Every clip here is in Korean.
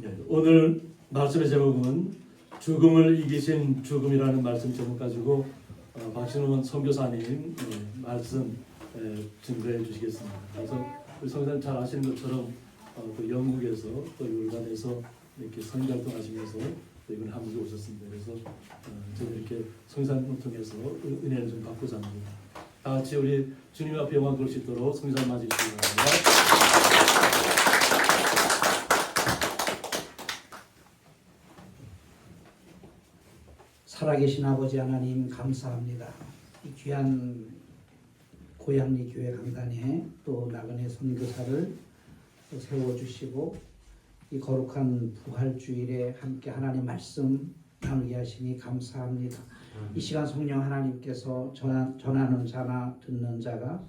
네, 오늘 말씀의 제목은 죽음을 이기신 죽음이라는 말씀 제목 가지고 어, 박신원 선교사님 예, 말씀 예, 증거해 주시겠습니다. 그래서 우리 성사님 잘 아시는 것처럼 어, 또 영국에서 또 요르단에서 이렇게 선교활동 하시면서 또 이번 한국에 오셨습니다. 그래서 어, 저는 이렇게 성사님을 통해서 은- 은혜를 좀 받고자 합니다. 다 같이 우리 주님 앞에 영광 돌수 있도록 성사님 맞으시기 바랍니다. 살아계신 아버지 하나님 감사합니다. 이 귀한 고양리 교회 강단에 또 나그네 선교사를 또 세워주시고 이 거룩한 부활주일에 함께 하나님 말씀 나누게 하시니 감사합니다. 이 시간 성령 하나님께서 전하, 전하는 자나 듣는 자가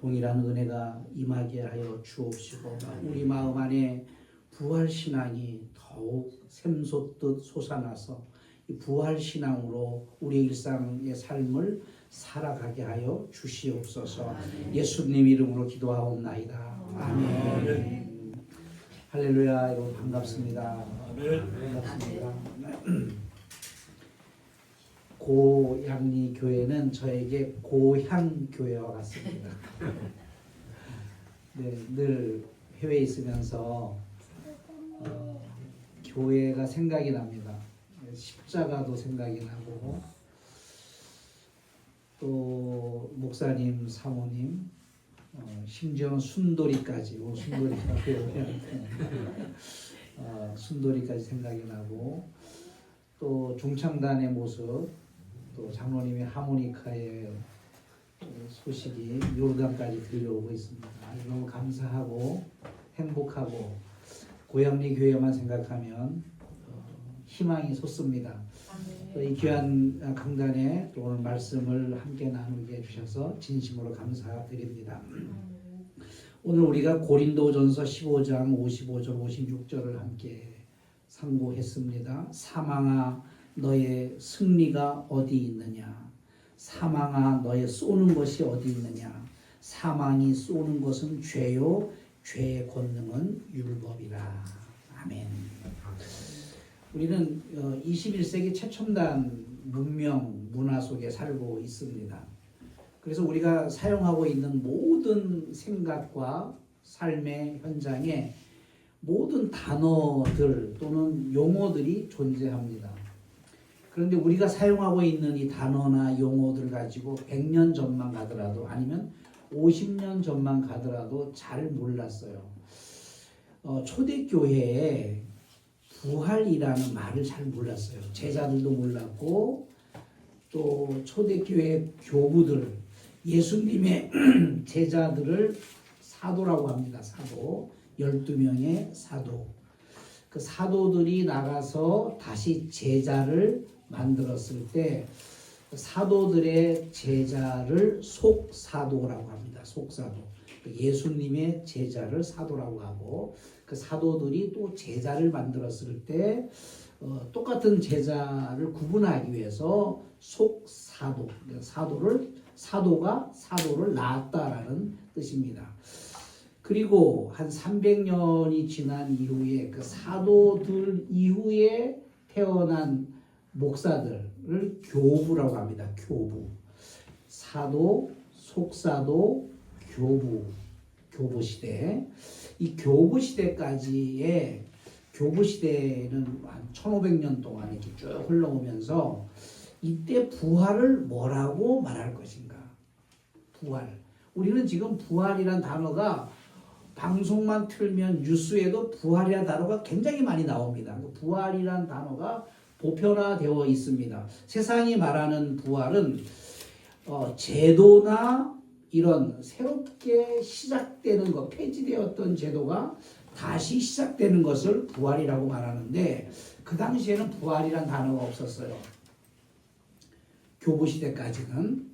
동일한 은혜가 임하게 하여 주옵시고 우리 마음 안에 부활 신앙이 더욱 샘솟듯 솟아나서 이 부활 신앙으로 우리 일상의 삶을 살아가게 하여 주시옵소서. 예수님 이름으로 기도하옵나이다. 아멘. 할렐루야 여러분 반갑습니다. 아멘. 반갑습니다. 고양리 교회는 저에게 고향 교회와 같습니다. 네, 늘 해외에 있으면서 어, 교회가 생각이 납니다. 십자가도 생각이 나고 또 목사님, 사모님, 어, 심지어는 순돌이까지, 오, 순돌이가 어, 순돌이까지 생각이 나고 또 중창단의 모습, 또 장로님의 하모니카의 소식이 요르단까지 들려오고 있습니다. 너무 감사하고 행복하고 고양리 교회만 생각하면 어, 희망이 솟습니다. 또이 귀한 강단에 또 오늘 말씀을 함께 나누게 해주셔서 진심으로 감사드립니다. 오늘 우리가 고린도전서 15장 55절 56절을 함께 상고했습니다. 사망아 너의 승리가 어디 있느냐? 사망아 너의 쏘는 것이 어디 있느냐? 사망이 쏘는 것은 죄요 죄의 권능은 율법이라. 아멘. 우리는 21세기 최첨단 문명 문화 속에 살고 있습니다. 그래서 우리가 사용하고 있는 모든 생각과 삶의 현장에 모든 단어들 또는 용어들이 존재합니다. 그런데 우리가 사용하고 있는 이 단어나 용어들 가지고 100년 전만 가더라도 아니면 50년 전만 가더라도 잘 몰랐어요. 어, 초대교회에 부활이라는 말을 잘 몰랐어요. 제자들도 몰랐고 또 초대교회 교부들 예수님의 제자들을 사도라고 합니다. 사도 12명의 사도. 그 사도들이 나가서 다시 제자를 만들었을 때 사도들의 제자를 속사도라고 합니다. 속사도. 그 예수님의 제자를 사도라고 하고 그 사도들이 또 제자를 만들었을 때 어, 똑같은 제자를 구분하기 위해서 속사도, 그러니까 사도를 사도가 사도를 낳았다라는 뜻입니다. 그리고 한 300년이 지난 이후에 그 사도들 이후에 태어난 목사들을 교부라고 합니다. 교부. 사도, 속사도, 교부, 교부 시대. 이 교부 시대까지의 교부 시대는 한 1500년 동안 이렇게 쭉 흘러오면서 이때 부활을 뭐라고 말할 것인가? 부활. 우리는 지금 부활이란 단어가 방송만 틀면 뉴스에도 부활이라는 단어가 굉장히 많이 나옵니다. 그 부활이라는 단어가 보편화되어 있습니다. 세상이 말하는 부활은 어, 제도나 이런 새롭게 시작되는 것, 폐지되었던 제도가 다시 시작되는 것을 부활이라고 말하는데 그 당시에는 부활이란 단어가 없었어요. 교부 시대까지는.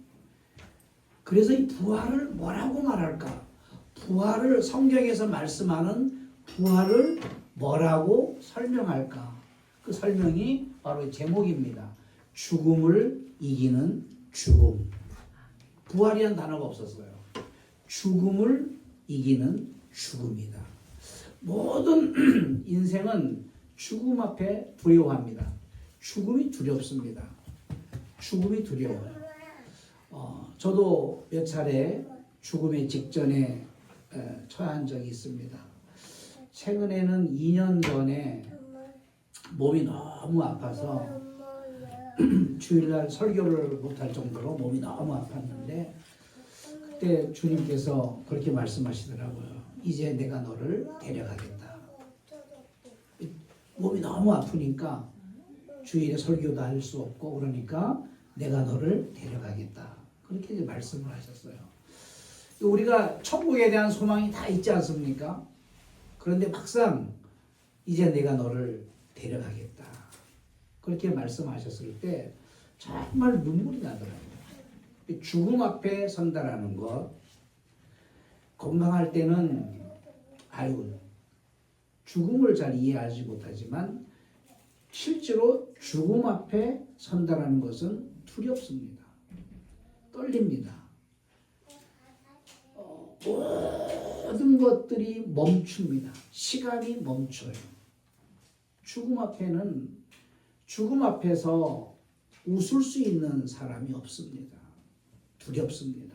그래서 이 부활을 뭐라고 말할까? 부활을 성경에서 말씀하는 부활을 뭐라고 설명할까? 그 설명이 바로 이 제목입니다. 죽음을 이기는 죽음. 부활이란 단어가 없었어요. 죽음을 이기는 죽음이다. 모든 인생은 죽음 앞에 두려워합니다. 죽음이 두렵습니다. 죽음이 두려워요. 어, 저도 몇 차례 죽음의 직전에 에, 처한 적이 있습니다. 최근에는 2년 전에 몸이 너무 아파서 주일날 설교를 못할 정도로 몸이 너무 아팠는데 그때 주님께서 그렇게 말씀하시더라고요. 이제 내가 너를 데려가겠다. 몸이 너무 아프니까 주일에 설교도 할 수 없고 그러니까 내가 너를 데려가겠다. 그렇게 이제 말씀을 하셨어요. 우리가 천국에 대한 소망이 다 있지 않습니까? 그런데 막상 이제 내가 너를 데려가겠다. 그렇게 말씀하셨을 때 정말 눈물이 나더라고요. 죽음 앞에 선다라는 것, 건강할 때는 아유 죽음을 잘 이해하지 못하지만 실제로 죽음 앞에 선다라는 것은 두렵습니다. 떨립니다. 어, 모든 것들이 멈춥니다. 시간이 멈춰요. 죽음 앞에는 죽음 앞에서 웃을 수 있는 사람이 없습니다. 두렵습니다.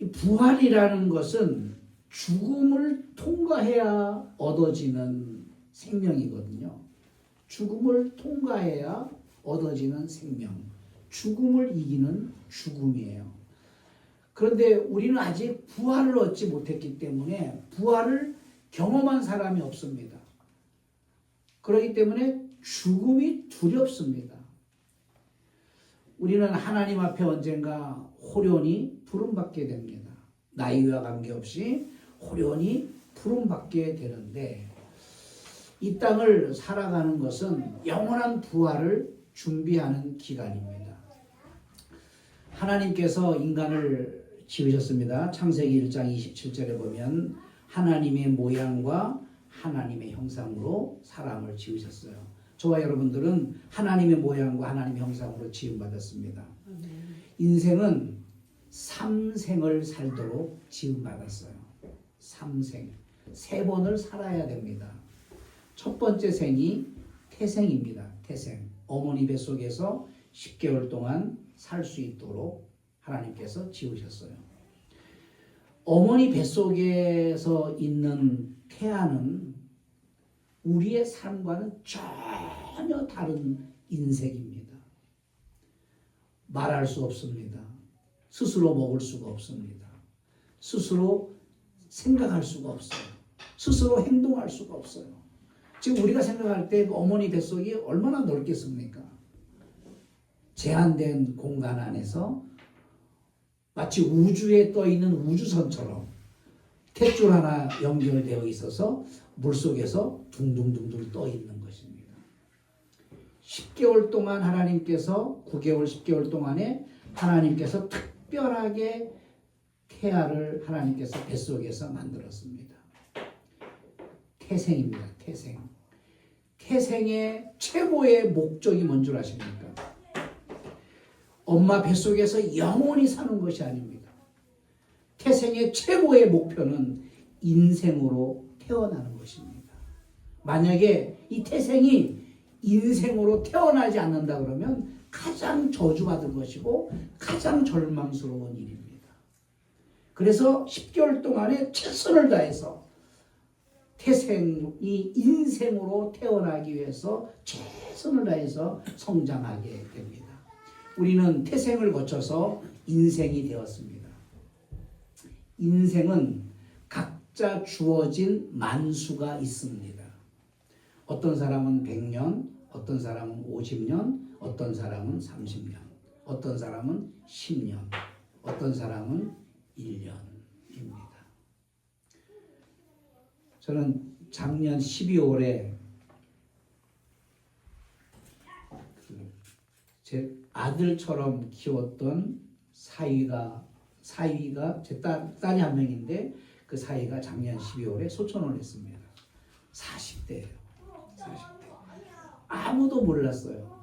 이 부활이라는 것은 죽음을 통과해야 얻어지는 생명이거든요. 죽음을 통과해야 얻어지는 생명. 죽음을 이기는 죽음이에요. 그런데 우리는 아직 부활을 얻지 못했기 때문에 부활을 경험한 사람이 없습니다. 그렇기 때문에 죽음이 두렵습니다. 우리는 하나님 앞에 언젠가 호련히 부름받게 됩니다. 나이와 관계없이 호련히 부름받게 되는데 이 땅을 살아가는 것은 영원한 부활을 준비하는 기간입니다. 하나님께서 인간을 지으셨습니다. 창세기 1장 27절에 보면 하나님의 모양과 하나님의 형상으로 사람을 지으셨어요. 저와 여러분들은 하나님의 모양과 하나님의 형상으로 지음받았습니다. 인생은 삼생을 살도록 지음받았어요. 삼생. 세 번을 살아야 됩니다. 첫 번째 생이 태생입니다. 태생. 어머니 뱃속에서 10개월 동안 살 수 있도록 하나님께서 지으셨어요. 어머니 뱃속에서 있는 태아는 우리의 삶과는 전혀 다른 인생입니다. 말할 수 없습니다. 스스로 먹을 수가 없습니다. 스스로 생각할 수가 없어요. 스스로 행동할 수가 없어요. 지금 우리가 생각할 때그 어머니 뱃속이 얼마나 넓겠습니까? 제한된 공간 안에서 마치 우주에 떠 있는 우주선처럼 탯줄 하나 연결되어 있어서 물 속에서 둥둥둥둥 떠 있는 것입니다. 10개월 동안 하나님께서 9개월 10개월 동안에 하나님께서 특별하게 태아를 하나님께서 뱃속에서 만들었습니다. 태생입니다. 태생. 태생의 최고의 목적이 뭔 줄 아십니까? 엄마 뱃속에서 영원히 사는 것이 아닙니다. 태생의 최고의 목표는 인생으로 태어나는 것입니다. 만약에 이 태생이 인생으로 태어나지 않는다 그러면 가장 저주받은 것이고 가장 절망스러운 일입니다. 그래서 10개월 동안에 최선을 다해서 태생이 인생으로 태어나기 위해서 최선을 다해서 성장하게 됩니다. 우리는 태생을 거쳐서 인생이 되었습니다. 인생은 각자 주어진 만수가 있습니다. 어떤 사람은 100년, 어떤 사람은 50년, 어떤 사람은 30년, 어떤 사람은 10년, 어떤 사람은 1년입니다. 저는 작년 12월에 제 아들처럼 키웠던 사위가 사위가 제 딸, 딸이 한 명인데 그 사위가 작년 12월에 소천을 했습니다. 40대예요. 40대. 아무도 몰랐어요.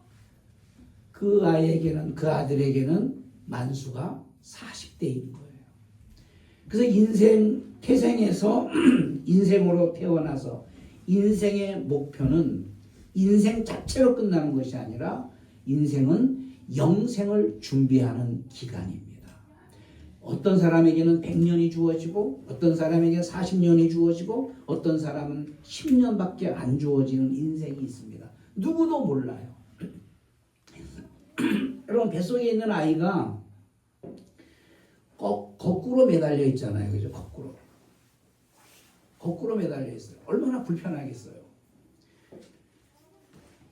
그 아이에게는 그 아들에게는 만수가 40대인 거예요. 그래서 인생 태생에서 인생으로 태어나서 인생의 목표는 인생 자체로 끝나는 것이 아니라 인생은 영생을 준비하는 기간입니다. 어떤 사람에게는 100년이 주어지고 어떤 사람에게는 40년이 주어지고 어떤 사람은 10년밖에 안 주어지는 인생이 있습니다. 누구도 몰라요. 여러분 뱃속에 있는 아이가 거, 거꾸로 매달려 있잖아요. 그죠? 거꾸로. 거꾸로 매달려 있어요. 얼마나 불편하겠어요.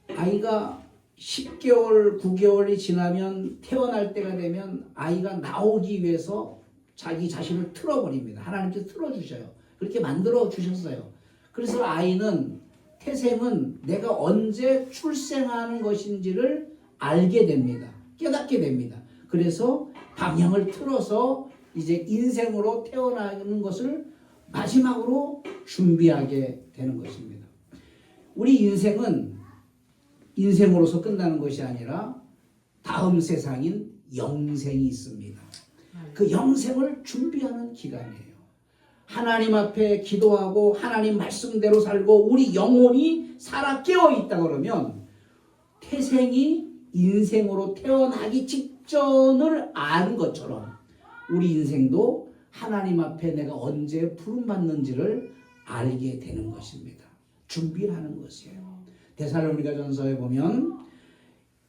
아이가 10개월, 9개월이 지나면 태어날 때가 되면 아이가 나오기 위해서 자기 자신을 틀어버립니다. 하나님께서 틀어주셔요. 그렇게 만들어 주셨어요. 그래서 아이는 태생은 내가 언제 출생하는 것인지를 알게 됩니다. 깨닫게 됩니다. 그래서 방향을 틀어서 이제 인생으로 태어나는 것을 마지막으로 준비하게 되는 것입니다. 우리 인생은 인생으로서 끝나는 것이 아니라 다음 세상인 영생이 있습니다. 그 영생을 준비하는 기간이에요. 하나님 앞에 기도하고 하나님 말씀대로 살고 우리 영혼이 살아 깨어 있다 그러면 태생이 인생으로 태어나기 직전을 아는 것처럼 우리 인생도 하나님 앞에 내가 언제 부름 받는지를 알게 되는 것입니다. 준비를 하는 것이에요. 데살로니가 전서에 보면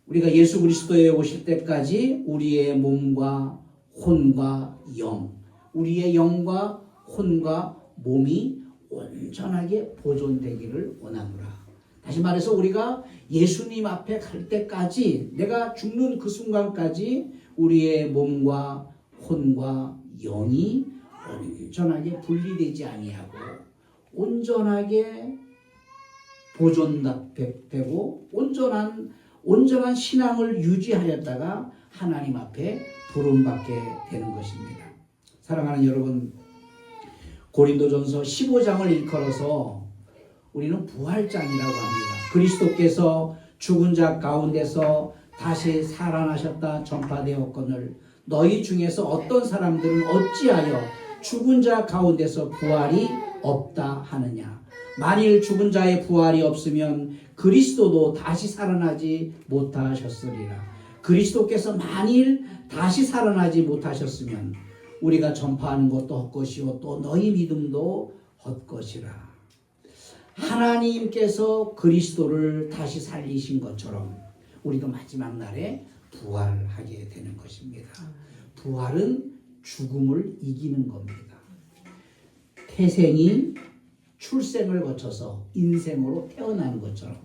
우리가 예수 그리스도에 오실 때까지 우리의 몸과 혼과 영, 우리의 영과 혼과 몸이 온전하게 보존되기를 원하노라. 다시 말해서 우리가 예수님 앞에 갈 때까지 내가 죽는 그 순간까지 우리의 몸과 혼과 영이 온전하게 분리되지 아니하고 온전하게 보존되고 온전한 온전한 신앙을 유지하였다가 하나님 앞에 부름받게 되는 것입니다. 사랑하는 여러분, 고린도전서 15장을 일컬어서 우리는 부활장이라고 합니다. 그리스도께서 죽은 자 가운데서 다시 살아나셨다 전파되었거늘 너희 중에서 어떤 사람들은 어찌하여 죽은 자 가운데서 부활이 없다 하느냐 만일 죽은 자의 부활이 없으면 그리스도도 다시 살아나지 못하셨으리라 그리스도께서 만일 다시 살아나지 못하셨으면 우리가 전파하는 것도 헛것이요 또 너희 믿음도 헛것이라 하나님께서 그리스도를 다시 살리신 것처럼 우리도 마지막 날에 부활하게 되는 것입니다. 부활은 죽음을 이기는 겁니다. 태생이 출생을 거쳐서 인생으로 태어나는 것처럼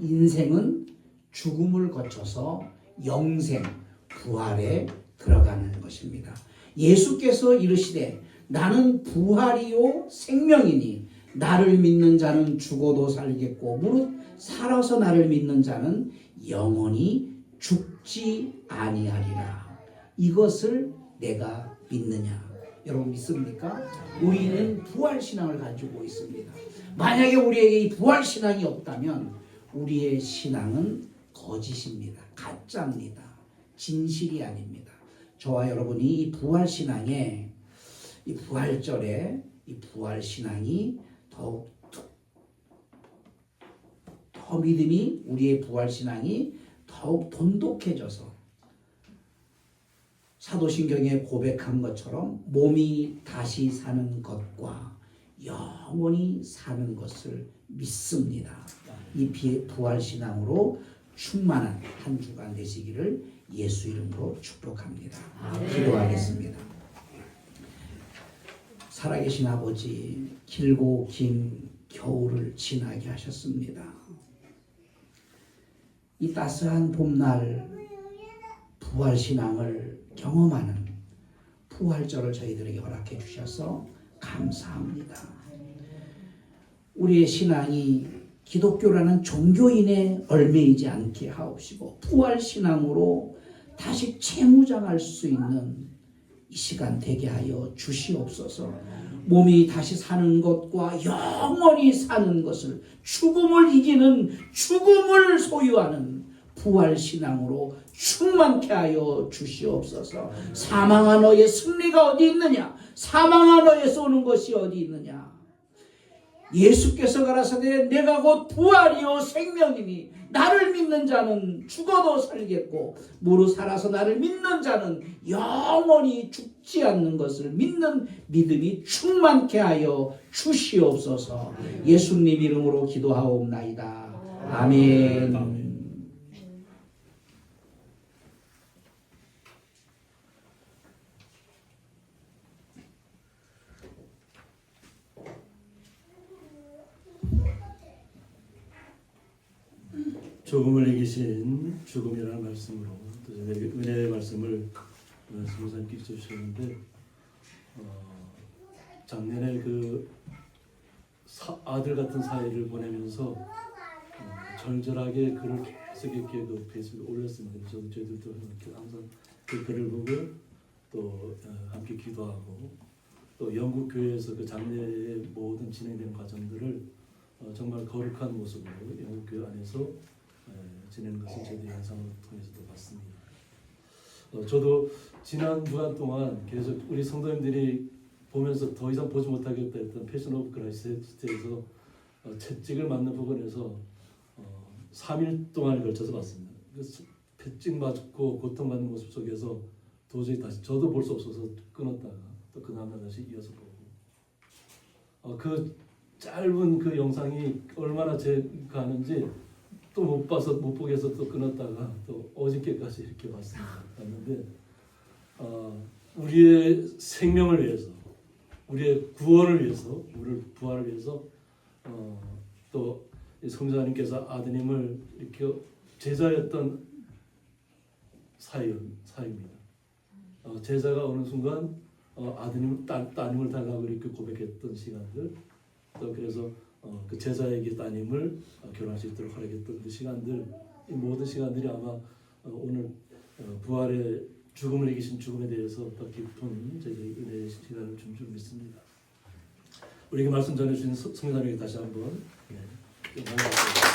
인생은 죽음을 거쳐서 영생, 부활에 들어가는 것입니다. 예수께서 이르시되 나는 부활이요 생명이니 나를 믿는 자는 죽어도 살겠고 무릇 살아서 나를 믿는 자는 영원히 죽지 아니하리라. 이것을 내가 믿느냐? 여러분 믿습니까? 우리는 부활 신앙을 가지고 있습니다. 만약에 우리에게 이 부활 신앙이 없다면 우리의 신앙은 거짓입니다. 가짜입니다. 진실이 아닙니다. 저와 여러분이 이 부활 신앙에 이 부활절에 이 부활 신앙이 더욱 더 믿음이 우리의 부활 신앙이 더욱 돈독해져서 사도신경에 고백한 것처럼 몸이 다시 사는 것과 영원히 사는 것을 믿습니다. 이 비- 부활 신앙으로 충만한 한 주간 되시기를 예수 이름으로 축복합니다. 기도하겠습니다. 살아계신 아버지 길고 긴 겨울을 지나게 하셨습니다. 이 따스한 봄날 부활 신앙을 경험하는 부활절을 저희들에게 허락해 주셔서 감사합니다. 우리의 신앙이 기독교라는 종교인의 얼매이지 않게 하옵시고 부활 신앙으로 다시 채무장할 수 있는 이 시간 되게 하여 주시옵소서. 몸이 다시 사는 것과 영원히 사는 것을 죽음을 이기는 죽음을 소유하는 부활 신앙으로 충만케 하여 주시옵소서. 사망한 너의 승리가 어디 있느냐? 사망한 너에서 오는 것이 어디 있느냐? 예수께서 가라사대 내가 곧 부활이요 생명이니 나를 믿는 자는 죽어도 살겠고 무릇 살아서 나를 믿는 자는 영원히 죽지 않는 것을 믿는 믿음이 충만케 하여 주시옵소서 예수님 이름으로 기도하옵나이다 아멘. 죽음을 이기신 죽음이라는 말씀으로 또 은혜- 은혜의 말씀을 수사님께 주셨는데 어, 작년에 그 사- 아들 같은 사회를 보내면서 어, 절절하게 글을 계속 이렇게 그 페이스북에 올렸습니다. 그래서 저희들도 항상 그 글을 보고 또 어, 함께 기도하고 또 영국 교회에서 그 장례의 모든 진행되는 과정들을 어, 정말 거룩한 모습으로 영국 교회 안에서 에, 지내는 것을 저희들이 영상을 통해서도 봤습니다. 어, 저도 지난 주간 동안 계속 우리 성도님들이 보면서 더 이상 보지 못하겠다 했던 패션 오브 크라이스트에서 어, 채찍을 맞는 부분에서 어, 3일 동안에 걸쳐서 봤습니다. 그래서 채찍 맞고 고통받는 모습 속에서 도저히 다시 저도 볼 수 없어서 끊었다가 또 그 다음날 다시 이어서 보고 어, 그 짧은 그 영상이 얼마나 제 가는지 또 못 봐서 못 보게 해서 또 끊었다가 또 어저께까지 이렇게 봤습니다. 봤는데 어, 우리의 생명을 위해서 우리의 구원을 위해서 우리를 부활을 위해서 어, 또 성자님께서 아드님을 이렇게 제자였던 사연 사입니다. 어, 제자가 어느 순간 어, 아드님 딸 따님을 달라고 이렇게 고백했던 시간들 또 그래서 어, 그 제자에게 따님을 어, 결혼할 수 있도록 허락했던 그 시간들 이 모든 시간들이 아마 어, 오늘 어, 부활의 죽음을 이기신 죽음에 대해서 더 깊은 은혜의 시간을 준줄 믿습니다. 우리에게 말씀 전해주신 성사님에게 다시 한번 네, 영광을